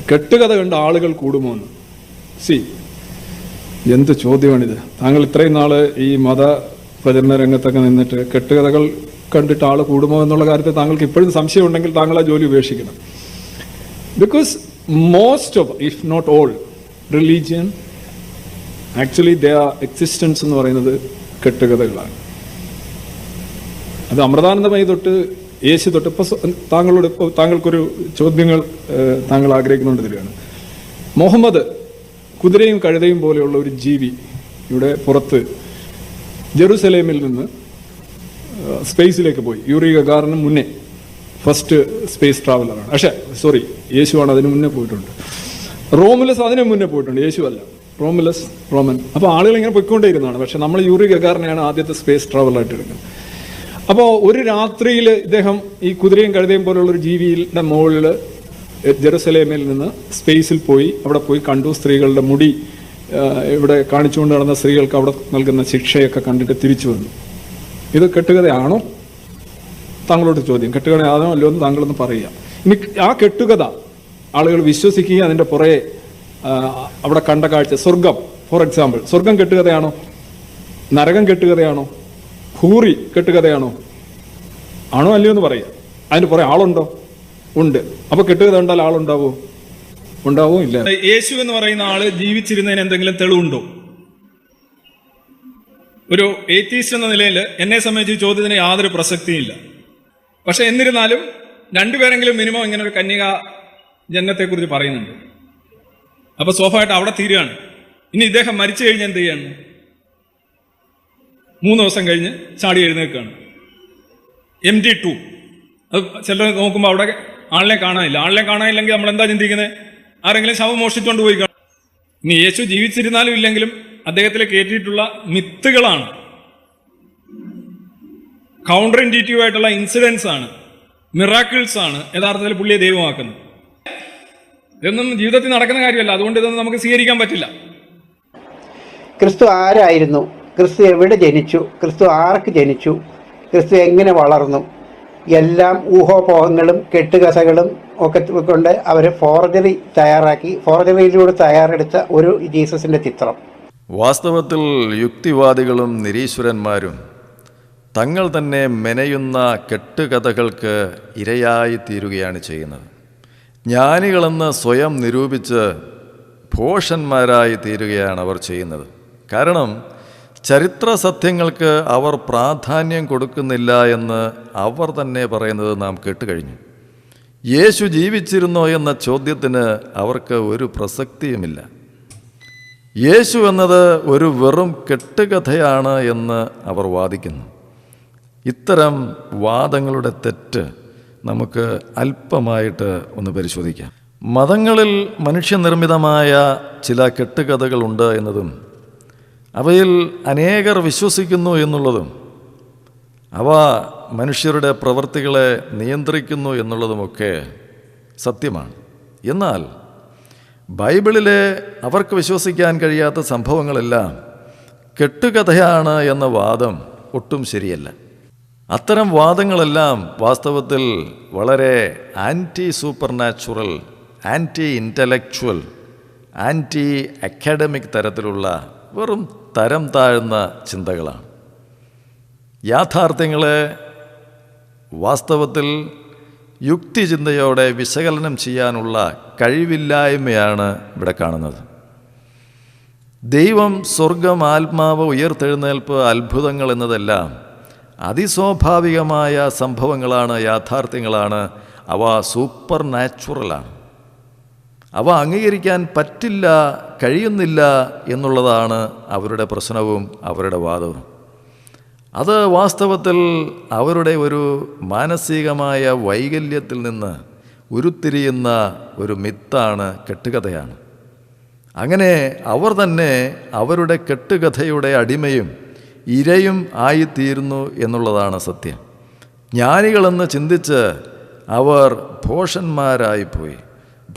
കെട്ടുകഥ കണ്ട് ആളുകൾ കൂടുമോ എന്ന്? സി എന്ത് ചോദ്യമാണിത്? താങ്കൾ ഇത്രയും നാൾ ഈ മത പ്രചരണ രംഗത്തൊക്കെ നിന്നിട്ട് കെട്ടുകഥകൾ കണ്ടിട്ട് ആൾ കൂടുമോ എന്നുള്ള കാര്യത്തിൽ താങ്കൾക്ക് ഇപ്പോഴും സംശയമുണ്ടെങ്കിൽ താങ്കൾ ആ ജോലി ഉപേക്ഷിക്കണം. Because most of if not all religion actually the existence എന്ന് പറയുന്നത് കെട്ടുകഥകളാണ്. അത് അമൃതാനന്ദമായി തൊട്ട് യേശു തൊട്ട് ഇപ്പോൾ താങ്കളോട് ഇപ്പോൾ താങ്കൾക്കൊരു ചോദ്യങ്ങൾ താങ്കൾ ആഗ്രഹിക്കുന്നുണ്ട് തരികയാണ്. മുഹമ്മദ് കുതിരയും കഴുതയും പോലെയുള്ള ഒരു ജീവി ഇവിടെ പുറത്ത് ജെറുസലേമിൽ നിന്ന് സ്പേസിലേക്ക് പോയി. യൂറി ഗഗാറിന് മുന്നേ ഫസ്റ്റ് സ്പേസ് ട്രാവലറാണ് പക്ഷേ സോറി യേശുവാണ് അതിന് മുന്നേ പോയിട്ടുണ്ട്. റോമുലസ് അതിന് മുന്നേ പോയിട്ടുണ്ട് യേശു അല്ല. Romulus Roman. അപ്പോൾ ആളുകൾ ഇങ്ങനെ പോയിക്കൊണ്ടേയിരുന്നതാണ്. പക്ഷെ നമ്മൾ യൂറി ഗഗാറിനെയാണ് ആദ്യത്തെ സ്പേസ് ട്രാവലറായിട്ട് എടുക്കുന്നത്. അപ്പോൾ ഒരു രാത്രിയിൽ ഇദ്ദേഹം ഈ കുതിരയും കഴുതയും പോലുള്ള ഒരു ജീവിയുടെ മുകളിൽ ജെറുസലേമിൽ നിന്ന് സ്പേസിൽ പോയി അവിടെ പോയി കണ്ടു. സ്ത്രീകളുടെ മുടി ഇവിടെ കാണിച്ചുകൊണ്ട് നടന്ന സ്ത്രീകൾക്ക് അവിടെ നൽകുന്ന ശിക്ഷയൊക്കെ കണ്ടിട്ട് തിരിച്ചു വന്നു. ഇത് കെട്ടുകഥയാണോ? താങ്കളോട് ചോദ്യം. കെട്ടുകഥയാണോ അല്ലോ എന്ന് താങ്കളൊന്ന് പറയുക. ഇനി ആ കെട്ടുകഥ ആളുകൾ വിശ്വസിക്കുകയും അതിന്റെ പുറകെ അവിടെ കണ്ട കാഴ്ച. സ്വർഗം ഫോർ എക്സാമ്പിൾ. സ്വർഗം കെട്ടുകഥയാണോ? നരകം കെട്ടുകഥയാണോ? ഹൂറി കെട്ടുകഥയാണോ? ആണോ അല്ലയോ എന്ന് പറയുക അതിന് പുറകെ ആളുണ്ടോ? ഉണ്ട്. അപ്പൊ കെട്ടുകഥ ഉണ്ടാൽ ആളുണ്ടാവോ? ഉണ്ടാവോ ഇല്ല. യേശു എന്ന് പറയുന്ന ആൾ ജീവിച്ചിരുന്നതിന് എന്തെങ്കിലും തെളിവുണ്ടോ? ഒരു ഏത്തീസ്റ്റ് എന്ന നിലയിൽ എന്നെ സംബന്ധിച്ച് ചോദ്യത്തിന് യാതൊരു പ്രസക്തിയില്ല പക്ഷെ എന്നിരുന്നാലും രണ്ടുപേരെങ്കിലും മിനിമം ഇങ്ങനെ ഒരു കന്യക ജന്മത്തെക്കുറിച്ച് പറയുന്നുണ്ട്. അപ്പൊ സ്വാഭാവികമായിട്ട് അവിടെ തീരുകയാണ്. ഇനി ഇദ്ദേഹം മരിച്ചു കഴിഞ്ഞാൽ എന്ത് ചെയ്യാണ്? മൂന്ന് ദിവസം കഴിഞ്ഞ് ചാടി എഴുന്നേൽക്കുകയാണ്. എം ഡി ടു അത് ചിലർ നോക്കുമ്പോൾ അവിടെ ആളിനെ കാണാനില്ല. ആളിനെ കാണാനില്ലെങ്കിൽ നമ്മൾ എന്താ ചിന്തിക്കുന്നത് ആരെങ്കിലും ശവം മോഷ്ടിച്ചുകൊണ്ട് പോയി കാണും. ഇനി യേശു ജീവിച്ചിരുന്നാലും ഇല്ലെങ്കിലും അദ്ദേഹത്തിൽ കയറ്റിയിട്ടുള്ള മിത്തുകളാണ്. കൗണ്ടർ ഇൻഡിറ്റീവ് ആയിട്ടുള്ള ഇൻസിഡൻസ് ആണ്. മിറാക്കിൾസ് ആണ് യഥാർത്ഥത്തിൽ പുള്ളിയെ ദൈവമാക്കുന്നത്. ഇതൊന്നും ജീവിതത്തിൽ നടക്കുന്ന കാര്യമല്ല. അതുകൊണ്ട് ഇതൊന്നും നമുക്ക് സ്വീകരിക്കാൻ പറ്റില്ല. ക്രിസ്തു ആരായിരുന്നു? ക്രിസ്തു എവിടെ ജനിച്ചു? ക്രിസ്തു ആർക്ക് ജനിച്ചു? ക്രിസ്തു എങ്ങനെ വളർന്നു? എല്ലാം ഊഹോപോഹങ്ങളും കെട്ടുകഥകളും ഒക്കെ കൊണ്ട് അവർ ഫോർജറി തയ്യാറാക്കി ഫോർജറിയിലൂടെ തയ്യാറെടുത്ത ഒരു ജീസസിന്റെ ചിത്രം. വാസ്തവത്തിൽ യുക്തിവാദികളും നിരീശ്വരന്മാരും തങ്ങൾ തന്നെ മെനയുന്ന കെട്ടുകഥകൾക്ക് ഇരയായി തീരുകയാണ് ചെയ്യുന്നത്. ജ്ഞാനികളെന്ന് സ്വയം നിരൂപിച്ച് ഭോഷന്മാരായി തീരുകയാണ് അവർ ചെയ്യുന്നത്. കാരണം ചരിത്ര സത്യങ്ങൾക്ക് അവർ പ്രാധാന്യം കൊടുക്കുന്നില്ല എന്ന് അവർ തന്നെ പറയുന്നത് നാം കേട്ടുകഴിഞ്ഞു. യേശു ജീവിച്ചിരുന്നോ എന്ന ചോദ്യത്തിന് അവർക്ക് ഒരു പ്രസക്തിയുമില്ല. യേശു എന്നത് ഒരു വെറും കെട്ടുകഥയാണ് എന്ന് അവർ വാദിക്കുന്നു. ഇത്തരം വാദങ്ങളുടെ തെറ്റ് നമുക്ക് അല്പമായിട്ട് ഒന്ന് പരിശോധിക്കാം. മതങ്ങളിൽ മനുഷ്യനിർമ്മിതമായ ചില കെട്ടുകഥകളുണ്ട് എന്നതും അവയിൽ അനേകർ വിശ്വസിക്കുന്നു എന്നുള്ളതും അവ മനുഷ്യരുടെ പ്രവൃത്തികളെ നിയന്ത്രിക്കുന്നു എന്നുള്ളതുമൊക്കെ സത്യമാണ്. എന്നാൽ ബൈബിളിലെ അവർക്ക് വിശ്വസിക്കാൻ കഴിയാത്ത സംഭവങ്ങളെല്ലാം കെട്ടുകഥയാണ് എന്ന വാദം ഒട്ടും ശരിയല്ല. അത്തരം വാദങ്ങളെല്ലാം വാസ്തവത്തിൽ വളരെ anti supernatural anti intellectual anti academic തരത്തിലുള്ള വെറും തരം താഴ്ന്ന ചിന്തകളാണ്. യാഥാർത്ഥ്യങ്ങളെ വാസ്തവത്തിൽ യുക്തിചിന്തയോടെ വിശകലനം ചെയ്യാനുള്ള കഴിവില്ലായ്മയാണ് ഇവിടെ കാണുന്നത്. ദൈവം സ്വർഗം ആത്മാവ് ഉയർത്തെഴുന്നേൽപ്പ് അത്ഭുതങ്ങൾ എന്നതെല്ലാം അതിസ്വാഭാവികമായ സംഭവങ്ങളാണ് യാഥാർത്ഥ്യങ്ങളാണ്. അവ സൂപ്പർ നാച്ചുറലാണ് അവ അംഗീകരിക്കാൻ പറ്റില്ല കഴിയുന്നില്ല എന്നുള്ളതാണ് അവരുടെ പ്രശ്നവും അവരുടെ വാദവും. അത് വാസ്തവത്തിൽ അവരുടെ ഒരു മാനസികമായ വൈകല്യത്തിൽ നിന്ന് ഉരുത്തിരിയുന്ന ഒരു മിത്താണ് കെട്ടുകഥയാണ്. അങ്ങനെ അവർ തന്നെ അവരുടെ കെട്ടുകഥയുടെ അടിമയും ഇരയും ആയിത്തീരുന്നു എന്നുള്ളതാണ് സത്യം. ജ്ഞാനികളെന്ന് ചിന്തിച്ച് അവർ ഭോഷന്മാരായിപ്പോയി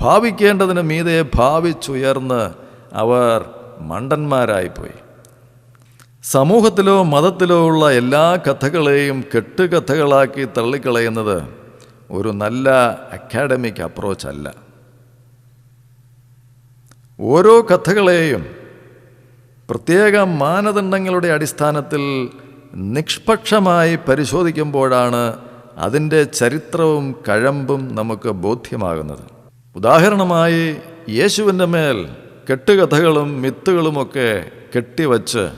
ഭാവിക്കേണ്ടതിന് മീതെ ഭാവിച്ചുയർന്ന് അവർ മണ്ടന്മാരായിപ്പോയി. സമൂഹത്തിലോ മതത്തിലോ ഉള്ള എല്ലാ കഥകളെയും കെട്ടുകഥകളാക്കി തള്ളിക്കളയുന്നത് ഒരു നല്ല അക്കാഡമിക് അപ്രോച്ച് അല്ല. ഓരോ കഥകളെയും പ്രത്യേക മാനദണ്ഡങ്ങളുടെ അടിസ്ഥാനത്തിൽ നിഷ്പക്ഷമായി പരിശോധിക്കുമ്പോഴാണ് അതിന്റെ ചരിത്രവും കഴമ്പും നമുക്ക് ബോധ്യമാകുന്നത്. ഉദാഹരണമായി യേശുവിന്റെ മേൽ കെട്ടുകഥകളും മിത്തുകളുമൊക്കെ കെട്ടിവച്ച്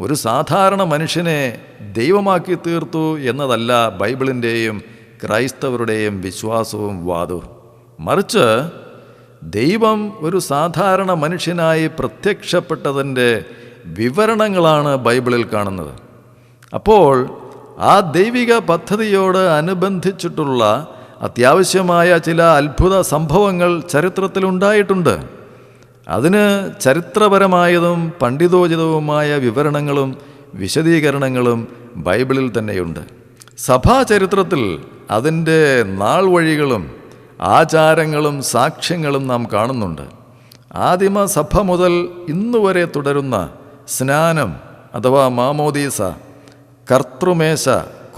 ഒരു സാധാരണ മനുഷ്യനെ ദൈവമാക്കി തീർത്തു എന്നതല്ല ബൈബിളിന്റെയും ക്രൈസ്തവരുടെയും വിശ്വാസവും വാദവും. മറിച്ച് ദൈവം ഒരു സാധാരണ മനുഷ്യനായി പ്രത്യക്ഷപ്പെട്ടതിന്റെ വിവരണങ്ങളാണ് ബൈബിളിൽ കാണുന്നത്. അപ്പോൾ ആ ദൈവിക പദ്ധതിയോട് അനുബന്ധിച്ചിട്ടുള്ള അത്യാവശ്യമായ ചില അത്ഭുത സംഭവങ്ങൾ ചരിത്രത്തിലുണ്ടായിട്ടുണ്ട്. അതിന് ചരിത്രപരമായതും പണ്ഡിതോചിതവുമായ വിവരണങ്ങളും വിശദീകരണങ്ങളും ബൈബിളിൽ തന്നെയുണ്ട്. സഭാചരിത്രത്തിൽ അതിന്റെ നാൾ വഴികളും ആചാരങ്ങളും സാക്ഷ്യങ്ങളും നാം കാണുന്നുണ്ട്. ആദിമ സഭ മുതൽ ഇന്നുവരെ തുടരുന്ന സ്നാനം അഥവാ മാമോദീസ കർത്തൃമേശ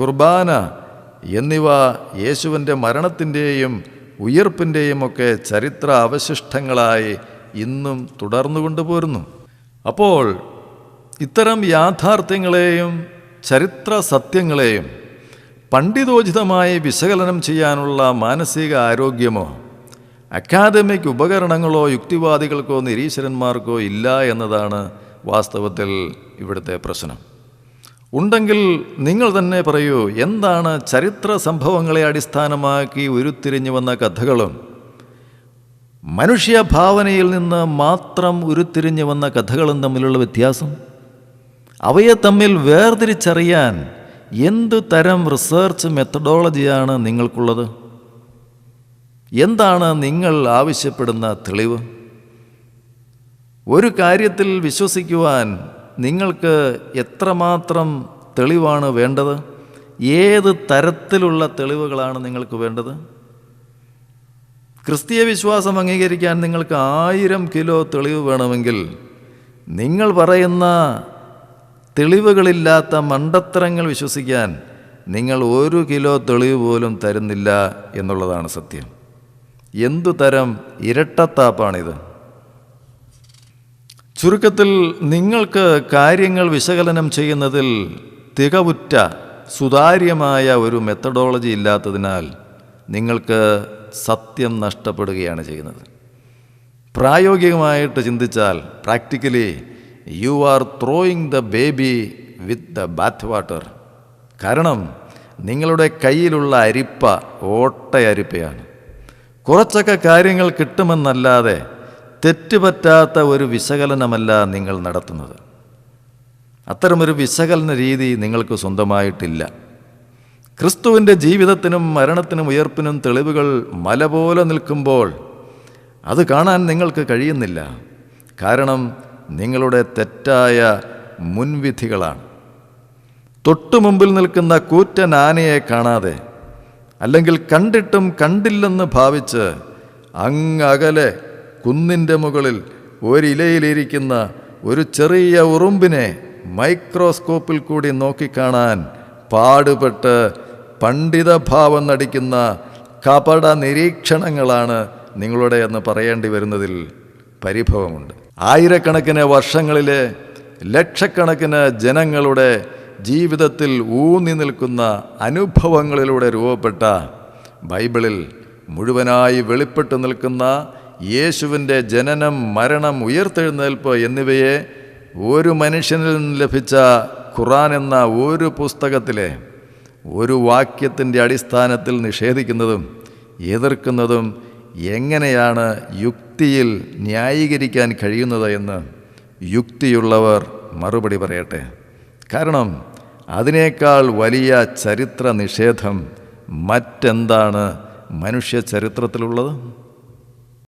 കുർബാന എന്നിവ യേശുവിന്റെ മരണത്തിന്റെയും ഉയർപ്പിന്റെയും ഒക്കെ ചരിത്ര അവശിഷ്ടങ്ങളായി ഇന്നും തുടർന്നു പോരുന്നു അപ്പോൾ ഇത്തരം യാഥാർത്ഥ്യങ്ങളെയും ചരിത്ര സത്യങ്ങളെയും പണ്ഡിതോചിതമായി വിശകലനം ചെയ്യാനുള്ള മാനസിക ആരോഗ്യമോ അക്കാദമിക് ഉപകരണങ്ങളോ യുക്തിവാദികൾക്കോ നിരീശ്വരന്മാർക്കോ ഇല്ല എന്നതാണ് വാസ്തവത്തിൽ ഇവിടുത്തെ പ്രശ്നം. ഉണ്ടെങ്കിൽ നിങ്ങൾ തന്നെ പറയൂ എന്താണ് ചരിത്ര സംഭവങ്ങളെ അടിസ്ഥാനമാക്കി ഉരുത്തിരിഞ്ഞു വന്ന കഥകളും? മനുഷ്യഭാവനയിൽ നിന്ന് മാത്രം ഉരുത്തിരിഞ്ഞു വന്ന കഥകളും തമ്മിലുള്ള വ്യത്യാസം? അവയെ തമ്മിൽ വേർതിരിച്ചറിയാൻ എന്തു തരം റിസർച്ച് മെത്തഡോളജിയാണ് നിങ്ങൾക്കുള്ളത്? എന്താണ് നിങ്ങൾ ആവശ്യപ്പെടുന്ന തെളിവ്? ഒരു കാര്യത്തിൽ വിശ്വസിക്കുവാൻ നിങ്ങൾക്ക് എത്രമാത്രം തെളിവാണ് വേണ്ടത്? ഏത് തരത്തിലുള്ള തെളിവുകളാണ് നിങ്ങൾക്ക് വേണ്ടത്? ക്രിസ്തീയ വിശ്വാസം അംഗീകരിക്കാൻ നിങ്ങൾക്ക് ആയിരം കിലോ തെളിവ് വേണമെങ്കിൽ നിങ്ങൾ പറയുന്ന തെളിവുകളില്ലാത്ത മണ്ടത്തരങ്ങൾ വിശ്വസിക്കാൻ നിങ്ങൾ ഒരു കിലോ തെളിവ് പോലും തരുന്നില്ല എന്നുള്ളതാണ് സത്യം. എന്തു തരം ഇരട്ടത്താപ്പാണിത്? ചുരുക്കത്തിൽ നിങ്ങൾക്ക് കാര്യങ്ങൾ വിശകലനം ചെയ്യുന്നതിൽ തികവുറ്റ സുതാര്യമായ ഒരു മെത്തഡോളജി ഇല്ലാത്തതിനാൽ നിങ്ങൾക്ക് സത്യം നഷ്ടപ്പെടുകയാണ് ചെയ്യുന്നത്. പ്രായോഗികമായിട്ട് ചിന്തിച്ചാൽ practically you are throwing the baby with the bath water കാരണം നിങ്ങളുടെ കയ്യിലുള്ള അരിപ്പ ഓട്ടയരിപ്പയാണ്. കുറച്ചൊക്കെ കാര്യങ്ങൾ കിട്ടുമെന്നല്ലാതെ തെറ്റുപറ്റാത്ത ഒരു വിശകലനമല്ല നിങ്ങൾ നടത്തുന്നത്. അത്തരമൊരു വിശകലന രീതി നിങ്ങൾക്ക് സ്വന്തമായിട്ടില്ല. ക്രിസ്തുവിന്റെ ജീവിതത്തിനും മരണത്തിനും ഉയർപ്പിനും തെളിവുകൾ മല പോലെ നിൽക്കുമ്പോൾ അത് കാണാൻ നിങ്ങൾക്ക് കഴിയുന്നില്ല. കാരണം നിങ്ങളുടെ തെറ്റായ മുൻവിധികളാണ്. തൊട്ടു മുമ്പിൽ നിൽക്കുന്ന കൂറ്റൻ ആനയെ കാണാതെ അല്ലെങ്കിൽ കണ്ടിട്ടും കണ്ടില്ലെന്ന് ഭാവിച്ച് അങ്ങകലെ കുന്നിന്റെ മുകളിൽ ഒരിലയിലിരിക്കുന്ന ഒരു ചെറിയ ഉറുമ്പിനെ മൈക്രോസ്കോപ്പിൽ കൂടി നോക്കിക്കാണാൻ പാടുപെട്ട് പണ്ഡിതഭാവം നടിക്കുന്ന കപട നിരീക്ഷണങ്ങളാണ് നിങ്ങളുടെ എന്ന് പറയേണ്ടി വരുന്നതിൽ പരിഭവമുണ്ട്. ആയിരക്കണക്കിന് വർഷങ്ങളിലെ ലക്ഷക്കണക്കിന് ജനങ്ങളുടെ ജീവിതത്തിൽ ഊന്നി നിൽക്കുന്ന അനുഭവങ്ങളിലൂടെ രൂപപ്പെട്ട ബൈബിളിൽ മുഴുവനായി വെളിപ്പെട്ട് നിൽക്കുന്ന യേശുവിന്റെ ജനനം മരണം ഉയർത്തെഴുന്നേൽപ്പ് എന്നിവയെ ഒരു മനുഷ്യനിൽ നിന്ന് ലഭിച്ച ഖുറാൻ എന്ന ഒരു പുസ്തകത്തിലെ ഒരു വാക്യത്തിന്റെ അടിസ്ഥാനത്തിൽ നിഷേധിക്കുന്നതും എതിർക്കുന്നതും എങ്ങനെയാണ് യുക്തിയിൽ ന്യായീകരിക്കാൻ കഴിയുന്നത് എന്ന് യുക്തിയുള്ളവർ മറുപടി പറയട്ടെ. കാരണം അതിനേക്കാൾ വലിയ ചരിത്ര നിഷേധം മറ്റെന്താണ് മനുഷ്യ ചരിത്രത്തിലുള്ളത്?